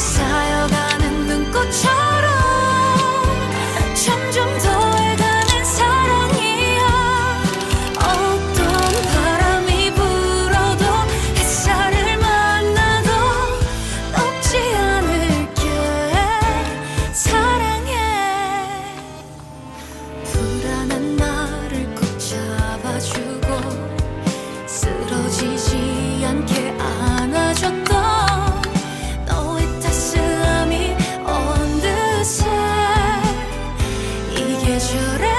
쌓여가는 눈꽃처럼 should I